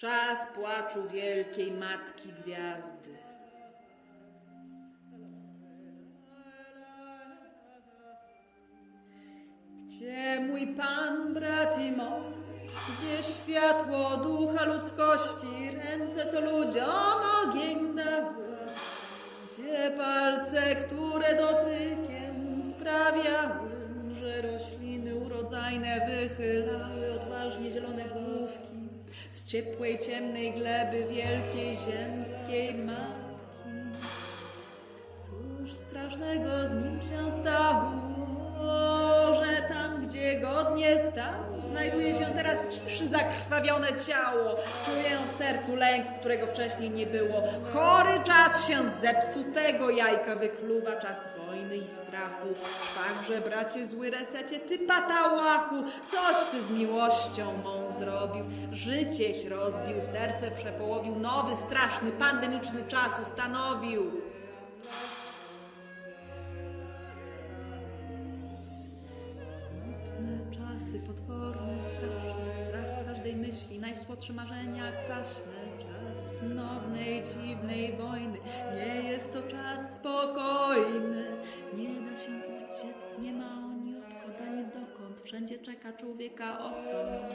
Czas płaczu wielkiej matki gwiazdy. Gdzie mój pan, brat i mąż? Gdzie światło ducha ludzkości, ręce co ludziom ogień dały? Gdzie palce, które dotykiem sprawiały, że rośliny urodzajne wychylały odważnie zielone główki z ciepłej, ciemnej gleby wielkiej ziemskiej matki? Teraz ciszy zakrwawione ciało. Czuję w sercu lęk, którego wcześniej nie było. Chory czas się z zepsutego jajka wykluwa, czas wojny i strachu. Także, bracie, zły resecie, ty patałachu, coś ty z miłością mą zrobił. Życieś rozbił, serce przepołowił, nowy, straszny, pandemiczny czas ustanowił. Potworne, najsłodsze marzenia, kwaśne, czas snownej, dziwnej wojny. Nie jest to czas spokojny, nie da się uciec, nie ma oni odkąd ani dokąd, wszędzie czeka człowieka osąd.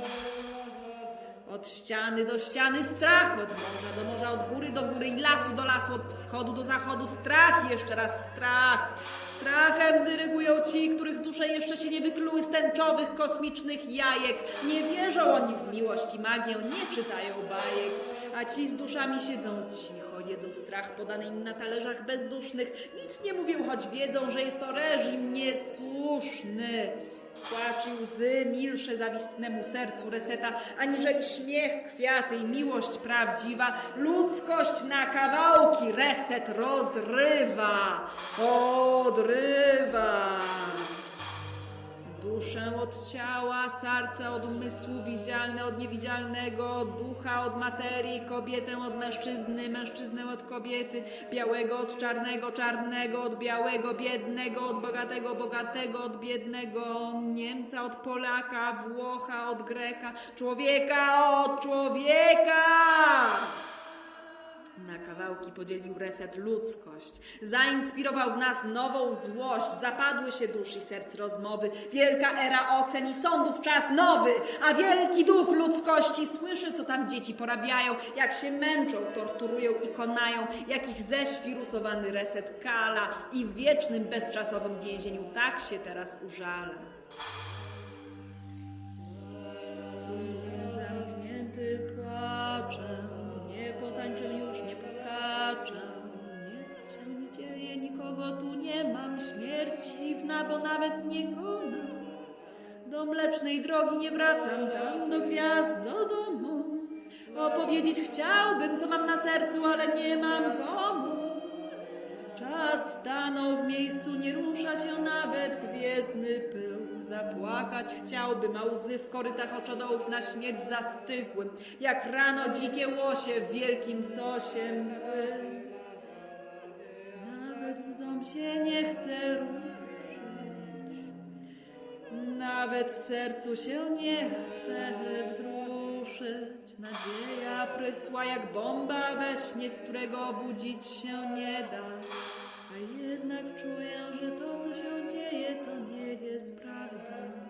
Od ściany do ściany strach, od morza do morza, od góry do góry i lasu do lasu, od wschodu do zachodu strach jeszcze raz strach. Strachem dyrygują ci, których dusze jeszcze się nie wykluły z tęczowych, kosmicznych jajek. Nie wierzą oni w miłość i magię, nie czytają bajek. A ci z duszami siedzą cicho, jedzą strach podany im na talerzach bezdusznych. Nic nie mówią, choć wiedzą, że jest to reżim niesłuszny. Płacz i łzy milsze zawistnemu sercu reseta, aniżeli śmiech, kwiaty i miłość prawdziwa. Ludzkość na kawałki reset rozrywa, odrywa. Duszę od ciała, serce od umysłu, widzialne od niewidzialnego, ducha od materii, kobietę od mężczyzny, mężczyznę od kobiety, białego od czarnego, czarnego od białego, biednego od bogatego, bogatego od biednego, Niemca od Polaka, Włocha od Greka, człowieka od człowieka. Na kawałki podzielił reset ludzkość. Zainspirował w nas nową złość. Zapadły się dusz i serc rozmowy. Wielka era ocen i sądów czas nowy. A wielki duch ludzkości słyszy, co tam dzieci porabiają, jak się męczą, torturują i konają, jak ich ześwirusowany reset kala i w wiecznym, bezczasowym więzieniu tak się teraz użala. Bo nawet nie kona. Do mlecznej drogi nie wracam, tam do gwiazd, do domu. Opowiedzieć chciałbym, co mam na sercu, ale nie mam komu. Czas stanął w miejscu, nie rusza się nawet gwiezdny pył. Zapłakać chciałbym, a łzy w korytach oczodołów na śmierć zastygłym, jak rano dzikie łosie w wielkim sosie mgły. Nawet łzom się nie chce ruszyć, nawet sercu się nie chce wzruszyć. Nadzieja prysła jak bomba we śnie, z którego budzić się nie da. A jednak czuję, że to, co się dzieje, to nie jest prawda.